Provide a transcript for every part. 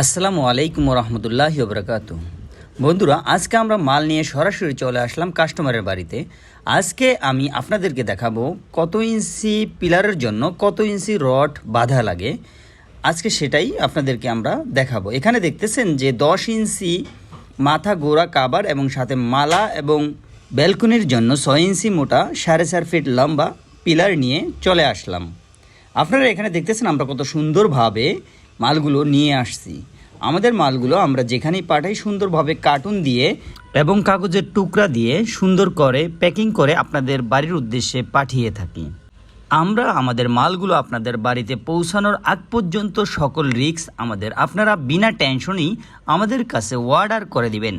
আসসালামু আলাইকুম রহমতুল্লাহ বরকাত বন্ধুরা, আজকে আমরা মাল নিয়ে সরাসরি চলে আসলাম কাস্টমারের বাড়িতে। আজকে আমি আপনাদেরকে দেখাবো কত ইঞ্চি পিলারের জন্য কত ইঞ্চি রড বাধা লাগে। আজকে সেটাই আপনাদেরকে আমরা দেখাবো। এখানে দেখতেছেন যে দশ ইঞ্চি মাথা গোড়া কাবার এবং সাথে মালা এবং ব্যালকনির জন্য ছয় ইঞ্চি মোটা সাড়ে চার ফিট লম্বা পিলার নিয়ে চলে আসলাম। আপনারা এখানে দেখতেছেন আমরা কত সুন্দরভাবে মালগুলো নিয়ে আসছি। আমাদের মালগুলো আমরা যেখানেই পাঠাই সুন্দরভাবে কার্টুন দিয়ে এবং কাগজের টুকরা দিয়ে সুন্দর করে প্যাকিং করে আপনাদের বাড়ির উদ্দেশ্যে পাঠিয়ে থাকি। আমরা আমাদের মালগুলো আপনাদের বাড়িতে পৌঁছানোর আগ পর্যন্ত সকল রিক্স আমাদের, আপনারা বিনা টেনশনই আমাদের কাছে অর্ডার করে দিবেন।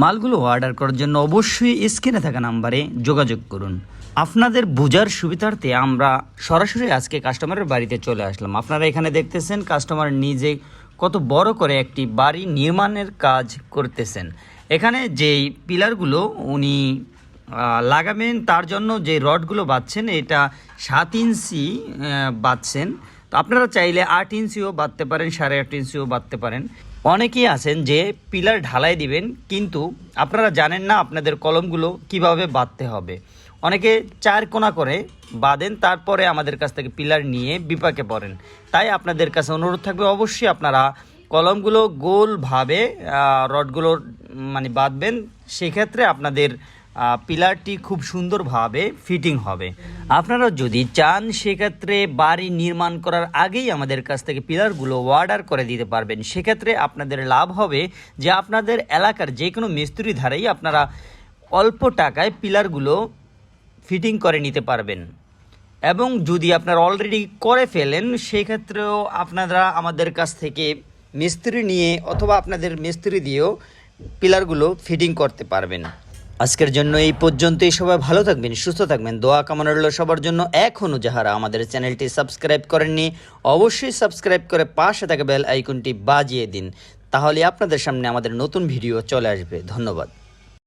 মালগুলো অর্ডার করার জন্য অবশ্যই স্ক্রিনে থাকা নাম্বারে যোগাযোগ করুন। আপনাদের বোঝার সুবিধার্থে আমরা সরাসরি আজকে কাস্টমারের বাড়িতে চলে আসলাম। আপনারা এখানে দেখতেছেন কাস্টমার নিজে কত বড় করে একটি বাড়ি নির্মাণের কাজ করতেছেন। এখানে যেই পিলারগুলো উনি লাগাবেন তার জন্য যে রডগুলো বাঁধছেন, এটা সাত ইঞ্চি বাঁধছেন। তো আপনারা চাইলে আট ইঞ্চিও বাঁধতে পারেন, সাড়ে আট ইঞ্চিও বাঁধতে পারেন। অনেকেই আছেন যে পিলার ঢালাই দিবেন, কিন্তু আপনারা জানেন না আপনাদের কলমগুলো কীভাবে বাঁধতে হবে। অনেকে চার কোনা করে বাঁধেন, তারপরে আমাদের কাছ থেকে পিলার নিয়ে বিপাকে পড়েন। তাই আপনাদের কাছে অনুরোধ থাকবে, অবশ্যই আপনারা কলমগুলো গোলভাবে রডগুলো মানে বাঁধবেন। সেক্ষেত্রে আপনাদের পিলারটি খুব সুন্দরভাবে ফিটিং হবে। আপনারা যদি চান, সেক্ষেত্রে বাড়ি নির্মাণ করার আগেই আমাদের কাছ থেকে পিলারগুলো অর্ডার করে দিতে পারবেন। সেক্ষেত্রে আপনাদের লাভ হবে যে আপনাদের এলাকার যে কোনো মিস্ত্রি ধারেই আপনারা অল্প টাকায় পিলারগুলো ফিটিং করে নিতে পারবেন। এবং যদি আপনারা অলরেডি করে ফেলেন, সেক্ষেত্রেও আপনারা আমাদের কাছ থেকে মিস্ত্রি নিয়ে অথবা আপনাদের মিস্ত্রি দিয়েও পিলারগুলো ফিটিং করতে পারবেন। আজকের জন্য এই পর্যন্তই। সবাই ভালো থাকবেন, সুস্থ থাকবেন। দোয়া কামনা রইল সবার জন্য। এখনও যাহারা আমাদের চ্যানেলটি সাবস্ক্রাইব করেননি, অবশ্যই সাবস্ক্রাইব করে পাশে থাকা বেল আইকনটি বাজিয়ে দিন। তাহলে আপনাদের সামনে আমাদের নতুন ভিডিও চলে আসবে। ধন্যবাদ।